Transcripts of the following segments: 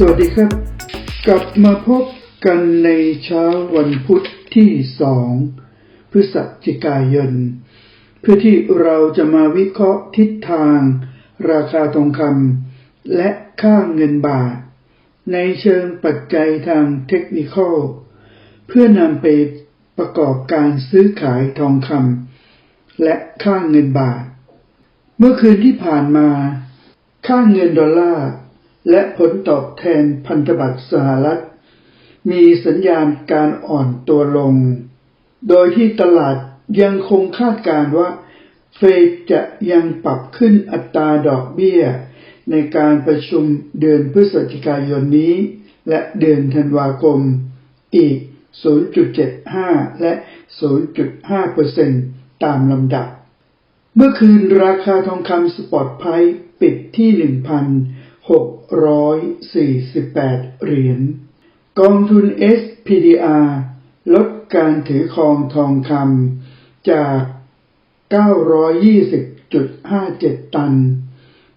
สวัสดีครับ กลับมาพบกันในเช้าวันพุธที่สองพฤศจิกายน เพื่อที่เราจะมาวิเคราะห์ทิศทาง ราคาทองคำและค่าเงินบาท ในเชิงปัจจัยทางเทคนิคเพื่อนำไปประกอบการซื้อขายทองคำและค่าเงินบาท เมื่อคืนที่ผ่านมา ค่าเงินดอลลาร์ และผลตอบแทนพันธบัตรสหรัฐ มีสัญญาณการอ่อนตัวลง โดยที่ตลาดยังคงคาดการว่า เฟดจะยังปรับขึ้นอัตราดอกเบี้ย ในการประชุมเดือนพฤศจิกายนนี้ และเดือนธันวาคม อีก 0.75 และ 0.5%ตามลำดับ เมื่อคืนราคาทองคำสปอตไพรซ์ปิดที่ 1,000 648 เหรียญ กองทุน SPDR ลดการถือครองทองคำจาก 920.57 ตัน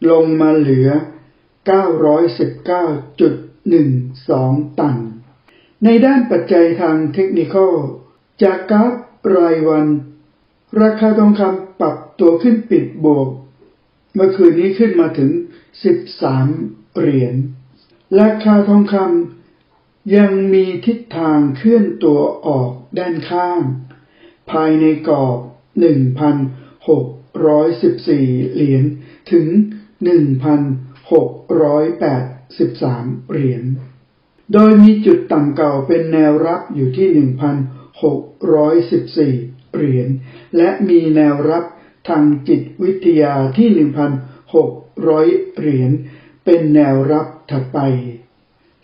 ลงมาเหลือ 919.12 ตัน ในด้านปัจจัยทางเทคนิคอลจากกราฟรายวัน ราคาทองคำปรับตัวขึ้นปิดบวก เมื่อคืนนี้ขึ้นมาถึง 13 เหรียญ ราคาทองคำยังมีทิศทางเคลื่อนตัวออกด้านข้าง ภายในกรอบ 1,614 เหรียญถึง 1,683 เหรียญ โดยมีจุดต่ำเก่าเป็นแนวรับอยู่ที่ 1,614 เหรียญ และมีแนวรับทางจิตวิทยาที่ 1,600เหรียญเป็นแนวรับถัดไป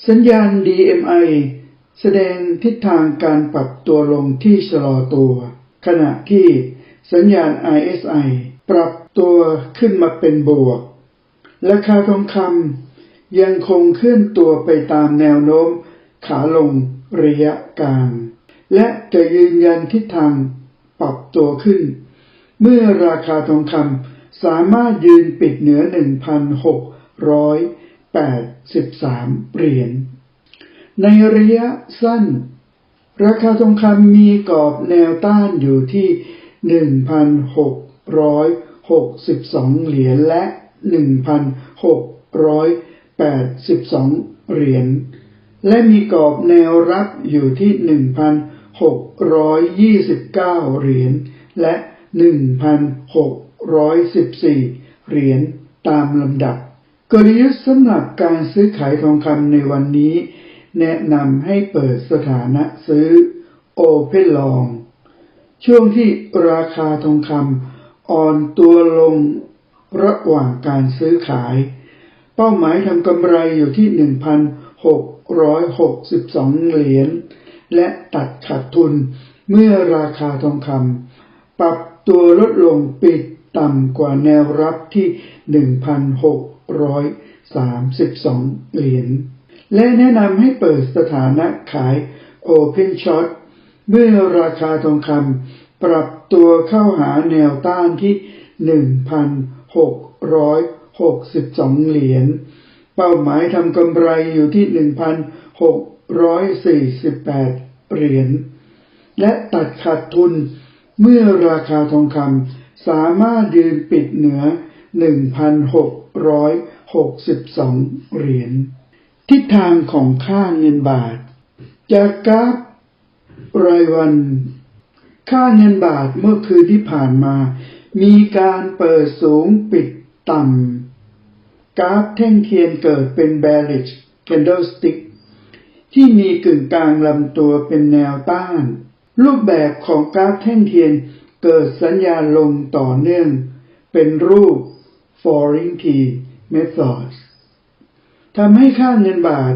สัญญาณ DMI แสดงทิศทางการปรับตัวลงที่ชะลอตัว ขณะที่สัญญาณ RSI ปรับตัวขึ้นมาเป็นบวก ราคาทองคำยังคงเคลื่อนตัวไปตามแนวโน้มขาลงระยะกลาง และจะยืนยันทิศทางปรับตัวขึ้น เมื่อราคาทองคำ สามารถยืนปิดเหนือ 1,683 เหรียญ ในระยะสั้น ราคาทองคำมีกรอบแนวต้านอยู่ที่ 1,662 เหรียญและ 1,682 เหรียญ และมีกรอบแนวรับอยู่ที่ 1,629 เหรียญและ 1,6 1,614 เหรียญตามลำดับ กลยุทธ์สำหรับการซื้อขายทองคำในวันนี้ แนะนำให้เปิดสถานะซื้อ Open Long ช่วงที่ราคาทองคำอ่อนตัวลงระหว่างการซื้อขาย เป้าหมายทำกำไรอยู่ที่ 1,662 เหรียญ และตัดขาดทุนเมื่อราคาทองคำปรับตัวลดลงปิด ต่ำกว่าแนวรับที่ 1,632 เหรียญ และแนะนำให้เปิดสถานะขาย Open Short เมื่อราคาทองคำปรับตัวเข้าหาแนวต้านที่ 1,662 เหรียญ เป้าหมายทำกำไรอยู่ที่ 1,648 เหรียญ และตัดขาดทุนเมื่อราคาทองคำ สามารถยืนปิดเหนือ 1,662 เหรียญ ทิศทางของค่าเงินบาท จากกราฟรายวัน ค่าเงินบาทเมื่อคืนที่ผ่านมา มีการเปิดสูงปิดต่ำ กราฟแท่งเทียนเกิดเป็น bearish candlestick ที่มีกึ่งกลางลำตัวเป็นแนวต้าน รูปแบบของกราฟแท่งเทียน เกิดสัญญาณลงต่อเนื่อง เป็นรูป falling T method ทำให้ค่าเงินบาท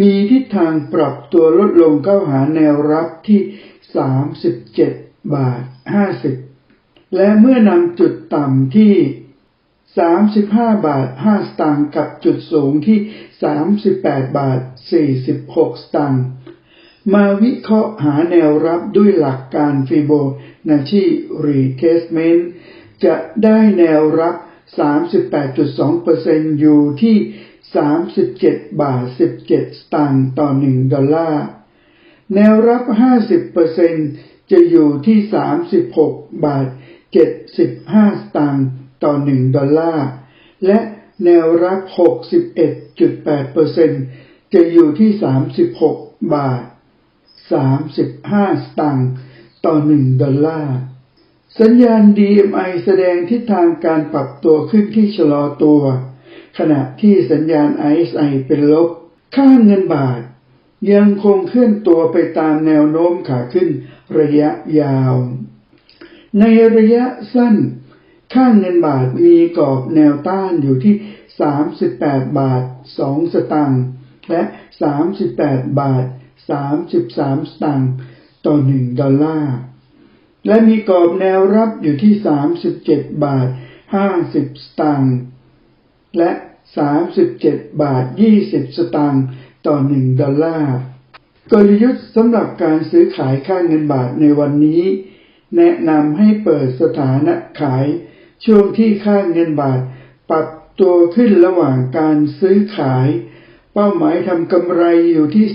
มีทิศทางปรับตัวลดลงเข้าหาแนวรับที่ 37 บาท 50 และเมื่อนำจุดต่ำที่ 35 บาท 5 สตางค์กับจุดสูงที่ 38 บาท 46 สตางค์ มาวิเคราะห์หาแนวรับด้วยหลักการฟิโบนัชชี retracement จะได้แนวรับ 38.2%อยู่ที่ 37 บาท 17 สตางค์ต่อ 1 ดอลลาร์ แนวรับ 50%จะอยู่ที่ 36 บาท 75 สตางค์ต่อ 1 ดอลลาร์ และแนวรับ 61.8%จะอยู่ที่ 36 บาท 35 สตางค์ต่อ 1 ดอลลาร์ สัญญาณ DMI แสดงทิศทางการปรับตัวขึ้นที่ชะลอตัว ขณะที่สัญญาณ RSI เป็นลบ ค่าเงินบาท ยังคงเคลื่อนตัวไปตามแนวโน้มขาขึ้นระยะยาว ในระยะสั้น ค่าเงินบาทมีกรอบแนวต้านอยู่ที่ 38 บาท 2 สตางค์และ 38 บาท 33 สตางค์ต่อ 1 ดอลลาร์ และมีกรอบแนวรับอยู่ที่ 37 บาท 50 สตางค์และ 37 บาท 20 สตางค์ต่อ 1 ดอลลาร์กลยุทธ์สำหรับการซื้อขายค่าเงินบาทในวันนี้ แนะนำให้เปิดสถานะขายช่วงที่ค่าเงินบาทปรับตัวขึ้นระหว่างการซื้อขาย เป้าหมายทำกำไรอยู่ที่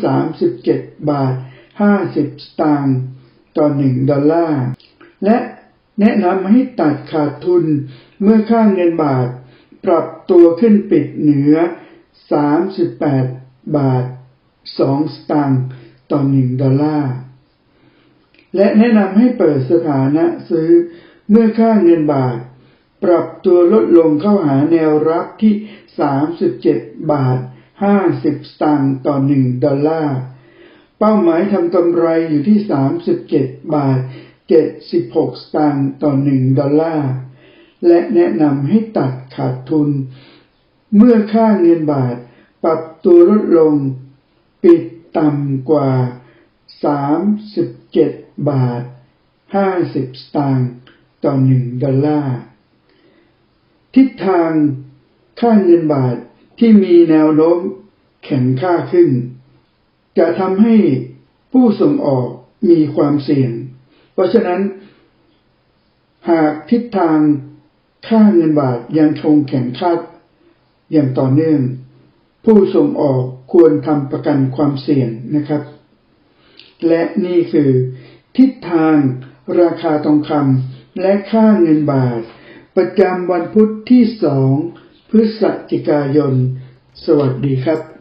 37 บาท 50 สตางค์ต่อ 1 ดอลลาร์ และแนะนำให้ตัดขาดทุนเมื่อค่าเงินบาท ปรับตัวขึ้นปิดเหนือ 38 บาท 2 สตางค์ต่อ 1 ดอลลาร์ และแนะนำให้เปิดสถานะซื้อเมื่อค่าเงินบาท ปรับตัวลดลงเข้าหาแนวรับที่ 37 บาท 50สตางค์ต่อ1ดอลลาร์ เป้าหมายทำกำไรอยู่ที่37บาท76สตางค์ต่อ1ดอลลาร์ และแนะนำให้ตัดขาดทุน เมื่อค่าเงินบาทปรับตัวลดลง ปิดต่ำกว่า37บาท50สตางค์ต่อ1ดอลลาร์ ทิศทางค่าเงินบาท ที่มีแนวโน้มแข็งค่าขึ้น จะทำให้ผู้ส่งออกมีความเสี่ยง เพราะฉะนั้น หากทิศทางค่าเงินบาทยังคงแข็งค่าอย่างต่อเนื่อง ผู้ส่งออกควรทำประกันความเสี่ยงนะครับ และนี่คือ ทิศทางราคาทองคำและค่าเงินบาท ประจำวันพุธที่2 พฤศจิกายน สวัสดีครับ